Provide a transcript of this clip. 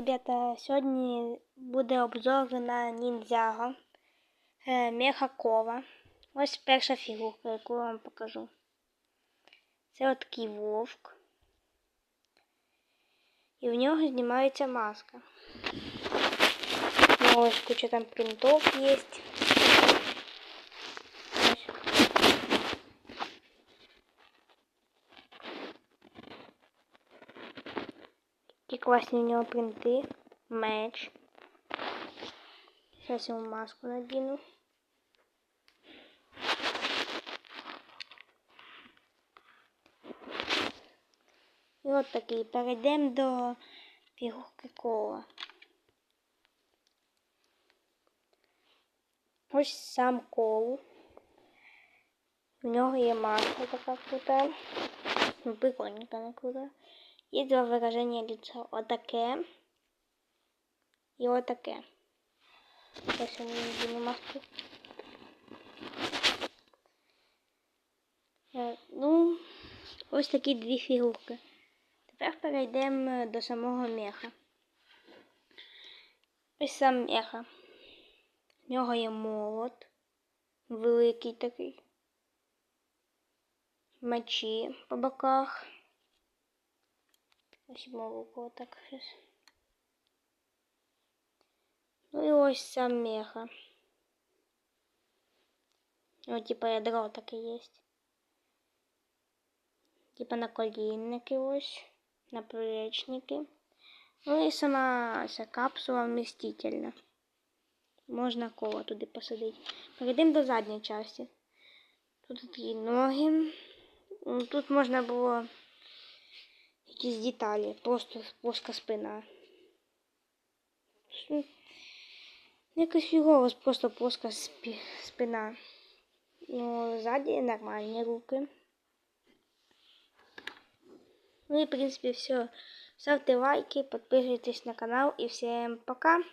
Ребята, сьогодні буде обзор на ніндзяго е, Мехакова. Ось перша фігурка, яку я вам покажу. Це такий вовк. І в нього знімається маска. Ось куча там принтов є. Ось. Які класні у нього принти. Меч. Сейчас ему маску надену. І от такий. Перейдемо до фігурки кола. Ось сам кол. В нього є маска така крута. Ну, прикольненька, не крута. Є два вираження лица. Отаке. І отаке. Ось я не надіну маску. Е, Ну, ось такі дві фігурки. Тепер перейдемо до самого меха. Ось сам меха. В нього є молот. Великий такий. Мечі по боках. Ось молоко отак щось. Ну і ось сам меха. Ось типа ядро таке є. Типа наколінники ось, наплечники. Ну і сама ця капсула вмістительна. Можна коло туди посадити. Перейдемо до задньої частини. Тут такі ноги. Ну, Тут можна було якісь деталі, просто плоска спина. Ну, Якось фігово, просто плоска спі- спина. Ну, ззаді нормальні руки. Ну і в принципі все. Ставте лайки, підписуйтесь на канал і всім пока.